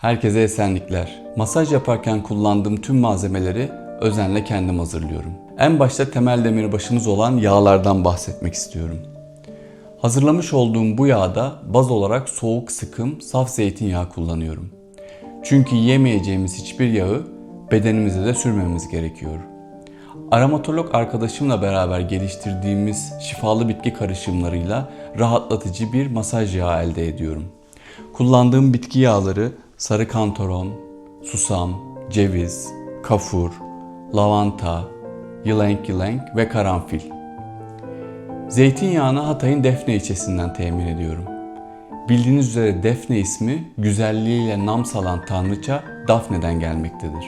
Herkese esenlikler. Masaj yaparken kullandığım tüm malzemeleri özenle kendim hazırlıyorum. En başta temel demirbaşımız olan yağlardan bahsetmek istiyorum. Hazırlamış olduğum bu yağda baz olarak soğuk sıkım saf zeytinyağı kullanıyorum. Çünkü yemeyeceğimiz hiçbir yağı bedenimize de sürmemiz gerekiyor. Aromatolog arkadaşımla beraber geliştirdiğimiz şifalı bitki karışımlarıyla rahatlatıcı bir masaj yağı elde ediyorum. Kullandığım bitki yağları sarı kantaron, susam, ceviz, kafur, lavanta, yılenk yılenk ve karanfil. Zeytinyağını Hatay'ın Defne ilçesinden temin ediyorum. Bildiğiniz üzere Defne ismi güzelliğiyle nam salan tanrıça Dafne'den gelmektedir.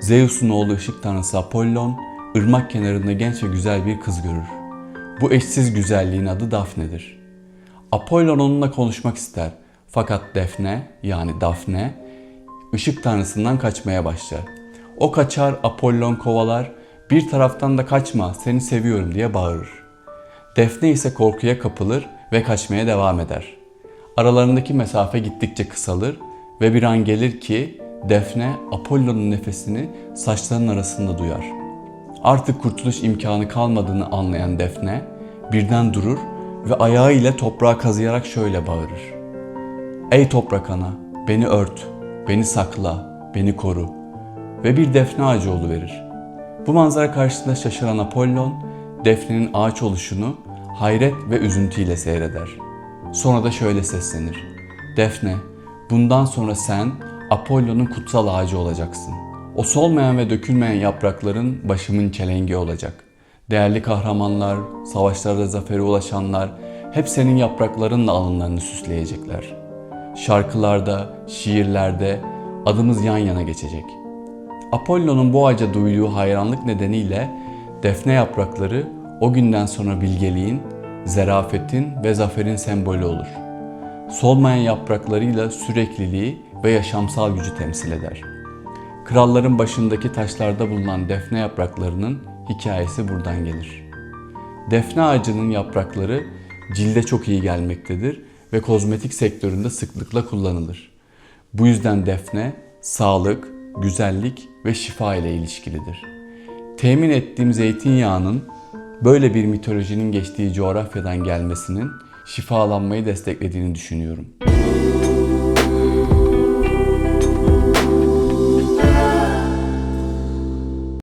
Zeus'un oğlu ışık tanrısı Apollon, ırmak kenarında genç ve güzel bir kız görür. Bu eşsiz güzelliğin adı Dafne'dir. Apollon onunla konuşmak ister. Fakat Defne yani Dafne ışık tanrısından kaçmaya başlar. O kaçar, Apollon kovalar, bir taraftan da kaçma seni seviyorum diye bağırır. Defne ise korkuya kapılır ve kaçmaya devam eder. Aralarındaki mesafe gittikçe kısalır ve bir an gelir ki Defne Apollon'un nefesini saçlarının arasında duyar. Artık kurtuluş imkanı kalmadığını anlayan Defne birden durur ve ayağı ile toprağa kazıyarak şöyle bağırır. Ey toprak ana, beni ört, beni sakla, beni koru ve bir defne ağacı verir. Bu manzara karşısında şaşıran Apollon, defnenin ağaç oluşunu hayret ve üzüntüyle seyreder. Sonra da şöyle seslenir. Defne, bundan sonra sen Apollon'un kutsal ağacı olacaksın. O solmayan ve dökülmeyen yaprakların başımın çelengi olacak. Değerli kahramanlar, savaşlarda zafere ulaşanlar hep senin yapraklarınla alınlarını süsleyecekler. Şarkılarda, şiirlerde adımız yan yana geçecek. Apollon'un bu ağaca duyduğu hayranlık nedeniyle defne yaprakları o günden sonra bilgeliğin, zerafetin ve zaferin sembolü olur. Solmayan yapraklarıyla sürekliliği ve yaşamsal gücü temsil eder. Kralların başındaki taşlarda bulunan defne yapraklarının hikayesi buradan gelir. Defne ağacının yaprakları cilde çok iyi gelmektedir ve kozmetik sektöründe sıklıkla kullanılır. Bu yüzden defne sağlık, güzellik ve şifa ile ilişkilidir. Temin ettiğim zeytinyağının böyle bir mitolojinin geçtiği coğrafyadan gelmesinin şifalanmayı desteklediğini düşünüyorum.